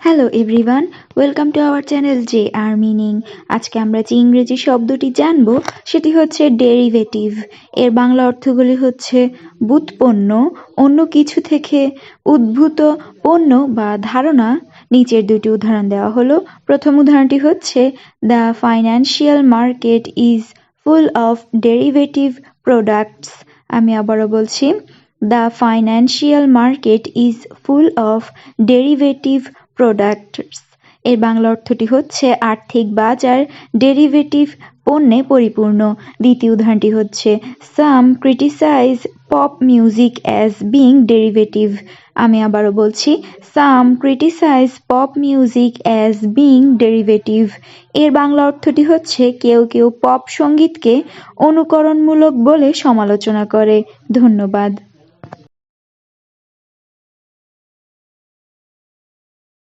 Hello everyone welcome to our channel J R meaning আজকে আমরা যে ইংরেজি শব্দটি জানব, সেটি হচ্ছে ডেরিভেটিভ এর বাংলা অর্থগুলি হচ্ছে বুৎপন্ন, অন্য কিছু থেকে উদ্ভূত পণ্য বা ধারণা। নিচের দুটি উদাহরণ দেওয়া হলো। প্রথম উদাহরণটি হচ্ছে the financial market is full of derivative products আমি আবারও বলছি the financial market is full of derivative products এর বাংলা অর্থটি হচ্ছে আর্থিক বাজার ডেরিভেটিভ পণ্যে পরিপূর্ণ। দ্বিতীয় উদাহরণটি হচ্ছে some criticize pop music as being derivative আমি আবারও বলছি some criticize pop music as being derivative এর বাংলা অর্থটি হচ্ছে, কেউ কেউ পপ সঙ্গীতকে অনুকরণমূলক বলে সমালোচনা করে। ধন্যবাদ।